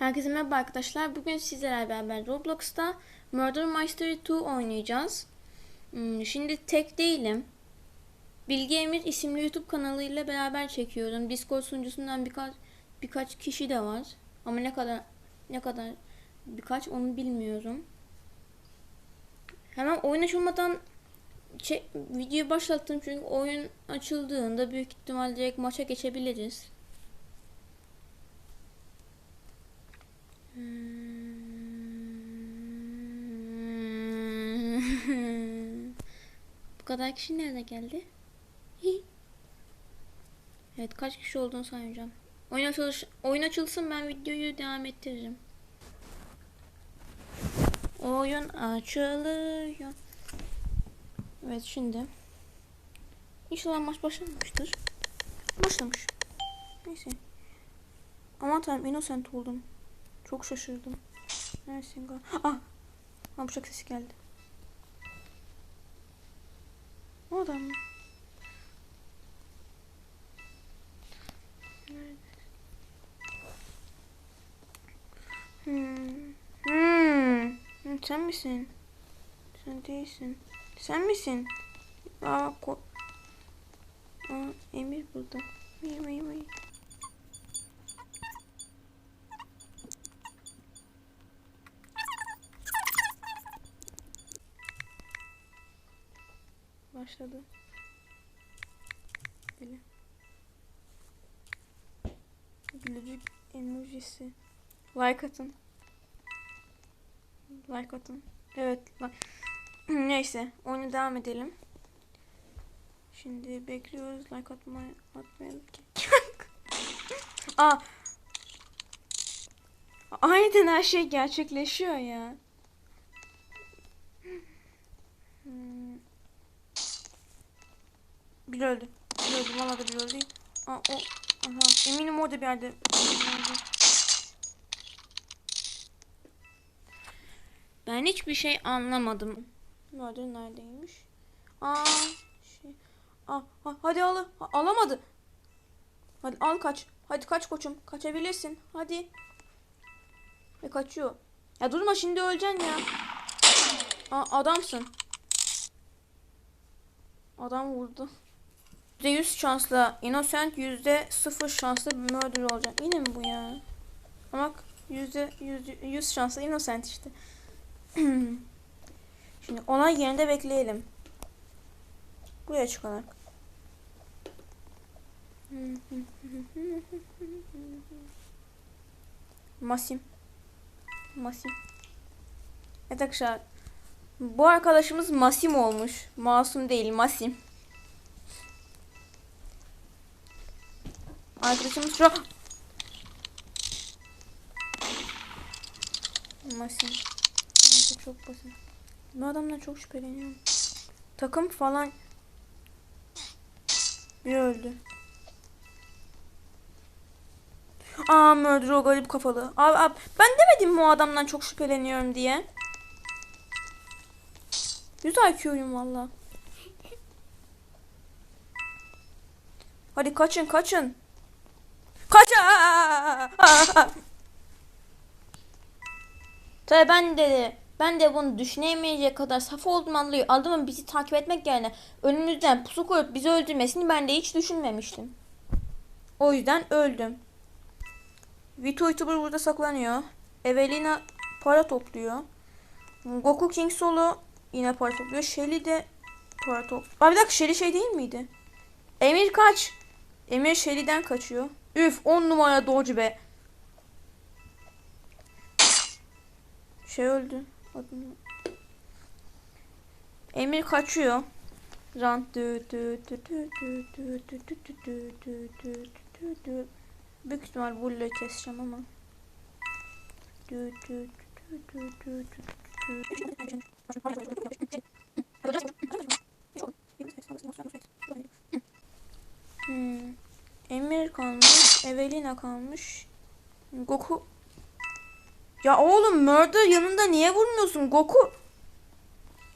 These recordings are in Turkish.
Herkese merhaba arkadaşlar. Bugün sizlerle beraber Roblox'ta Murder Mystery 2 oynayacağız. Hmm, Şimdi tek değilim. Bilgi Emir isimli YouTube kanalıyla beraber çekiyorum. Discord sunucusundan birkaç birkaç kişi de var. Ama ne kadar ne kadar birkaç onu bilmiyorum. Hemen oyun açılmadan videoyu başlattım çünkü oyun açıldığında büyük ihtimal direkt maça geçebiliriz. Bu kadar kişi nerede geldi? Evet kaç kişi olduğunu sayacağım. Oyun, açılış, oyun açılsın ben videoyu devam ettiririm. Oyun açılıyor. Evet şimdi. İnşallah maç başlamamıştır. Başlamış. Neyse. Aman tanrım innocent oldum. Çok şaşırdım. Neresin gal? Ah! Ha bıçak sesi geldi. O adam mı? Hmm. Hmm. Sen misin? Sen değilsin. Sen misin? Aa, ko Aa, Emir burada. Mıy mıy mıy. Başladı. Böyle. Gülücük emojisi. Like atın. Like atın. Evet. Neyse. Oyuna devam edelim. Şimdi bekliyoruz. Like atmayı atmayalım ki. Aa. Aniden her şey gerçekleşiyor ya. Hmm. Bir öldü. Bir öldü. Valla da bir öldü. Aa, o. Aha. Eminim orada bir yerde. öldü. Ben hiçbir şey anlamadım. Nerede neredeymiş? Aa, şey. Aa, ha- hadi al. Ha, alamadı. Hadi al kaç. Hadi kaç koçum. Kaçabilirsin. Hadi. Ve kaçıyor. Ya durma şimdi öleceksin ya. Aa, adamsın. Adam vurdu. %100 şansla innocent %0 şansla murder olacak. Yine mi bu ya? Ama %100 100 şansla innocent işte. Şimdi olay yerinde bekleyelim. Buraya çıkarak. Masim. Masim. Evet arkadaşlar. Bu arkadaşımız Masim olmuş. Masum değil Masim. Arkadaşımız şu Masim. Bence çok basit. Bu adamdan çok şüpheleniyorum. Takım falan bir öldü. Aa murder o garip kafalı. Abi, abi ben demedim mi o adamdan çok şüpheleniyorum diye. 100 IQ'yum valla. Hadi kaçın kaçın. Kaçın. Tabii ben de ben de bunu düşünemeyecek kadar saf olduğumu anlıyor. Adamın bizi takip etmek yerine önümüzden pusu koyup bizi öldürmesini ben de hiç düşünmemiştim. O yüzden öldüm. Vito YouTuber burada saklanıyor. Evelina para topluyor. Goku King Solo yine para topluyor. Shelly de para topluyor. Abi bir dakika Shelly şey değil miydi? Emir kaç. Emir Shelly'den kaçıyor. Üf 10 numara doğucu be. Şey öldü. Emir kaçıyor. Ran Büyük ihtimal bulleyi keseceğim ama. Emir kalmış. Evelina kalmış. Goku ya oğlum Murder yanında niye vurmuyorsun Goku?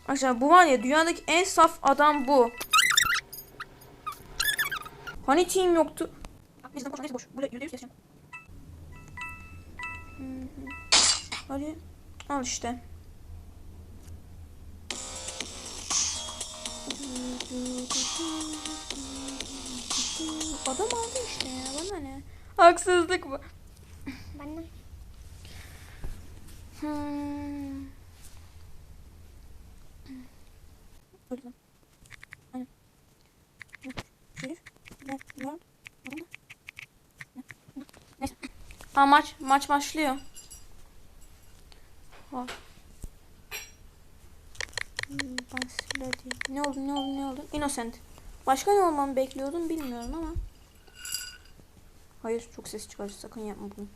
Arkadaşlar bu var ya dünyadaki en saf adam bu. Hani team yoktu? Bizden boş, neyse boş. Burada yüzde yüz. Hadi. Al işte. Adam aldı işte ya. Bana ne? Haksızlık bu. Bana. Hmm. Buradan. Neyse. Ha maç maç başlıyor. Başladı. Ne oldu ne oldu ne oldu? Innocent. Başka ne olmamı bekliyordum bilmiyorum ama. Hayır çok ses çıkarır sakın yapma bunu.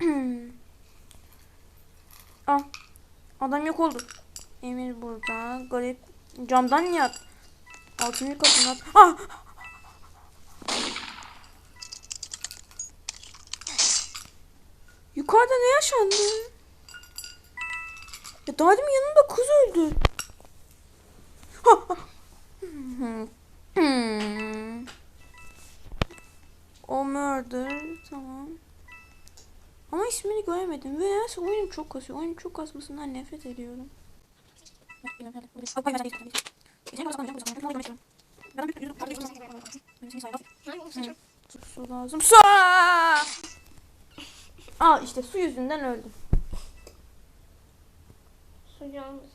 Ah. Adam yok oldu. Emir burada. Garip. Camdan yat. Altıncı katından. Ah! Yukarıda ne yaşandı? Ya daha demin yanımda öldü. Ha, ha. Hmm. O murder. Tamam. Ama ismini göremedim ve nedense oyunum çok kasıyor. Oyunum çok kasmasından nefret ediyorum. Su lazım. Su! Aa işte su yüzünden öldüm. Sucuğumuz.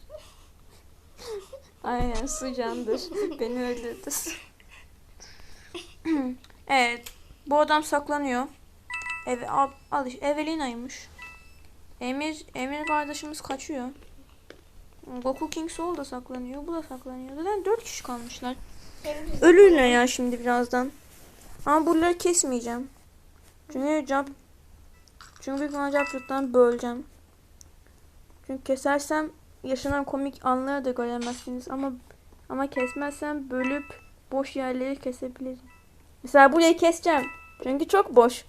Aynen su candır. Beni öldürdü. evet. Bu adam saklanıyor. Ev, al, al Evelina'ymış. Emir, Emir kardeşimiz kaçıyor. Goku King Soul da saklanıyor. Bu da saklanıyor. Zaten dört kişi kalmışlar. Ölürler ya şimdi birazdan. Ama buraları kesmeyeceğim. Çünkü cap çünkü ihtimalle Jumpsuit'tan böleceğim. Çünkü kesersem yaşanan komik anları da göremezsiniz ama ama kesmezsem bölüp boş yerleri kesebilirim. Mesela burayı keseceğim. Çünkü çok boş.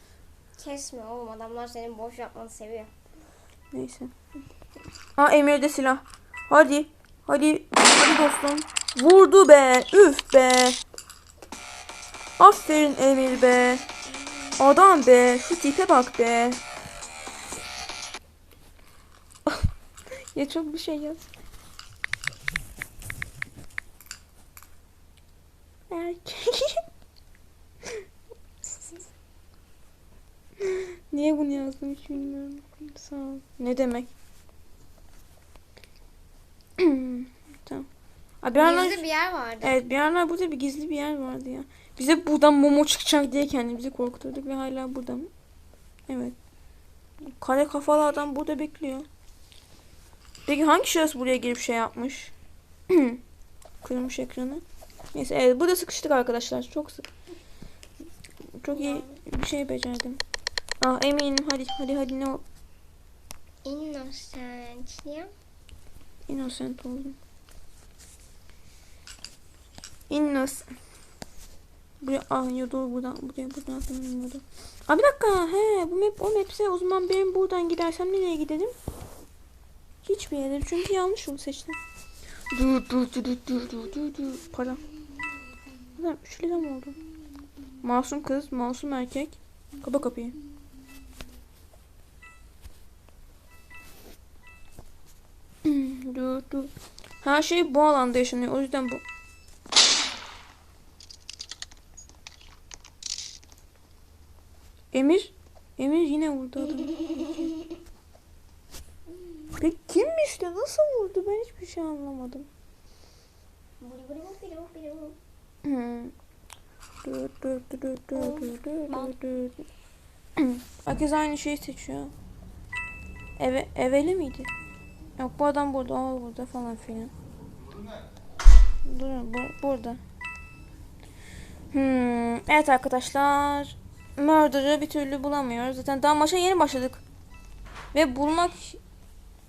Kesme oğlum adamlar senin boş yapmanı seviyor. Neyse. Aa Emir'de silah. Hadi. Hadi. Hadi dostum. Vurdu be. Üf be. Aferin Emir be. Adam be. Şu tipe bak be. Ya çok bir şey yaz. Erkek. Niye bunu yazdım hiç bilmiyorum. Sağ ol. Ne demek? tamam. Abi bir aralar, Gizli bir yer vardı. evet bir aralar burada bir gizli bir yer vardı ya. Bize buradan Momo çıkacak diye kendimizi korkuturduk ve hala burada mı? Evet. Kare kafalı adam burada bekliyor. Peki hangi şahıs buraya girip şey yapmış? Kırmış ekranı. Neyse evet burada sıkıştık arkadaşlar. Çok sık. Çok iyi bir şey becerdim. Ah eminim hadi hadi hadi ne ol. Innocent. Niye? Innocent oldum. Innocent. Buraya ah ya dur buradan buraya buradan atlamıyorum burada. Aa bir dakika he bu map o mapse o zaman benim buradan gidersem nereye gidelim? Hiçbir yere çünkü yanlış yolu seçtim. Dur dur dur dur dur dur dur para. Ulan 3 lira mı oldu? Masum kız, masum erkek. Kapa kapıyı. dur dur. Her şey bu alanda yaşanıyor. O yüzden bu. Emir. Emir yine vurdu adamı. Peki kimmiş de nasıl vurdu ben hiçbir şey anlamadım. Herkes aynı şeyi seçiyor. Eve, eveli miydi? Yok bu adam burada, o burada falan filan. Durun bu, burada. Hmm, evet arkadaşlar. Murder'ı bir türlü bulamıyoruz. Zaten daha maça yeni başladık. Ve bulmak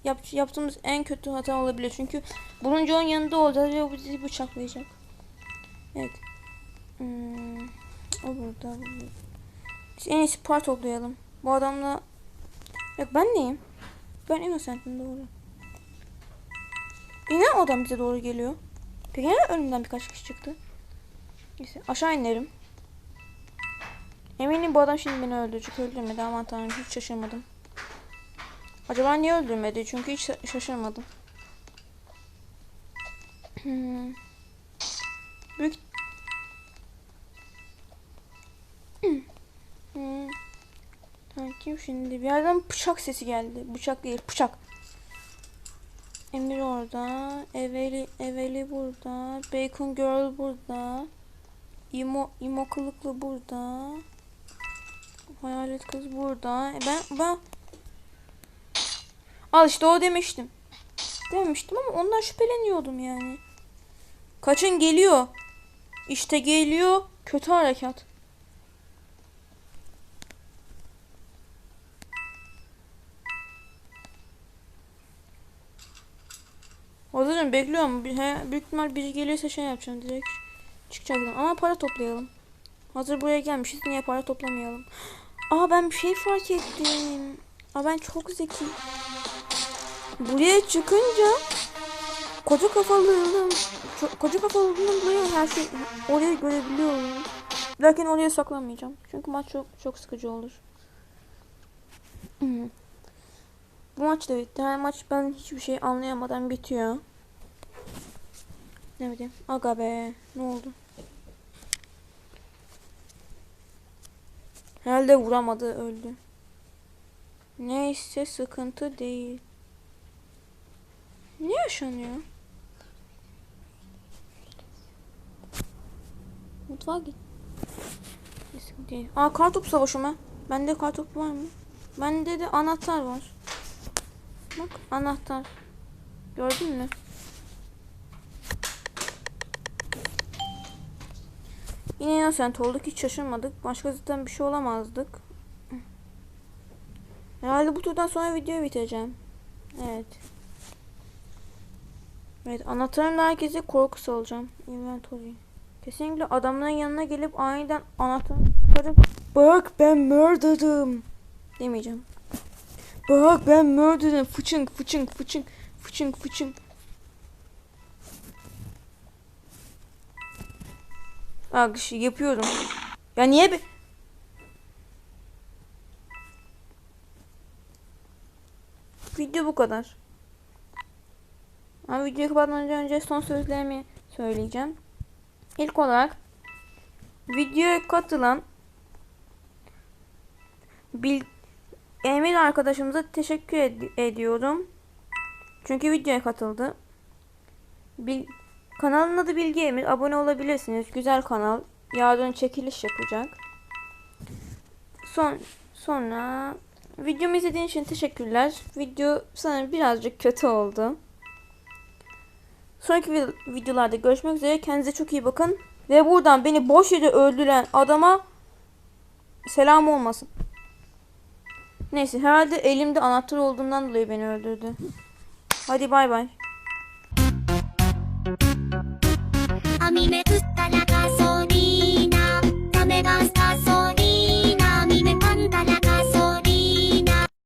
yap, yaptığımız en kötü hata olabilir. Çünkü bulunca onun yanında olacağız ve bizi bıçaklayacak. Evet. Hmm, o burada. Biz en iyisi par toplayalım. Bu adamla... Yok ben neyim? Ben Innocent'im doğru. Yine o adam bize doğru geliyor. Peki neden önümden birkaç kişi çıktı? Neyse aşağı inerim. Eminim bu adam şimdi beni öldürecek. Öldürmedi aman tanrım hiç şaşırmadım. Acaba niye öldürmedi? Çünkü hiç şa- şaşırmadım. Hmm. Büyük... Hmm. Sanki şimdi bir yerden bıçak sesi geldi. Bıçak değil, bıçak. Emir orada. Eveli, Eveli burada. Bacon Girl burada. İmo, İmo kılıklı burada. Hayalet kız burada. E ben, ben... Al işte o demiştim. Demiştim ama ondan şüpheleniyordum yani. Kaçın geliyor. İşte geliyor. Kötü harekat. Hazırım bekliyorum. He, Büyük ihtimal biri gelirse şey yapacağım direkt. Çıkacaktım ama para toplayalım. Hazır buraya gelmişiz niye para toplamayalım. Aa ben bir şey fark ettim. Aa ben çok zeki. Buraya çıkınca koca kafalığım çok- koca kafalığım buraya her şey orayı görebiliyorum. Lakin oraya saklanmayacağım. Çünkü maç çok çok sıkıcı olur. Hmm. Bu maç da bitti. Her maç ben hiçbir şey anlayamadan bitiyor. Ne bileyim. Aga be. Ne oldu? Herhalde vuramadı öldü. Neyse sıkıntı değil. Ne yaşanıyor? Mutfağa git. Değil. Aa kartopu savaşı mı? Bende kartopu var mı? Bende de anahtar var. Bak anahtar. Gördün mü? Yine innocent olduk. Hiç şaşırmadık. Başka zaten bir şey olamazdık. Herhalde bu turdan sonra videoyu bitireceğim. Evet. Evet anahtarımla herkese korku salacağım. Inventory. Kesinlikle adamların yanına gelip aniden anahtarı çıkarıp Bak ben murder'ım demeyeceğim. Bak ben murder'ım. Fıçınk fıçınk fıçınk fıçınk fıçınk. Bak şey yapıyorum. Ya niye be... Video bu kadar. Ama videoyu kapatmadan önce son sözlerimi söyleyeceğim. İlk olarak videoya katılan bil Emir arkadaşımıza teşekkür ed- ediyorum. Çünkü videoya katıldı. Bil kanalın adı Bilgi Emir. Abone olabilirsiniz. Güzel kanal. Yarın çekiliş yapacak. Son sonra videomu izlediğiniz için teşekkürler. Video sanırım birazcık kötü oldu. Sonraki vid- videolarda görüşmek üzere. Kendinize çok iyi bakın. Ve buradan beni boş yere öldüren adama selam olmasın. Neyse herhalde elimde anahtar olduğundan dolayı beni öldürdü. Hadi bay bay.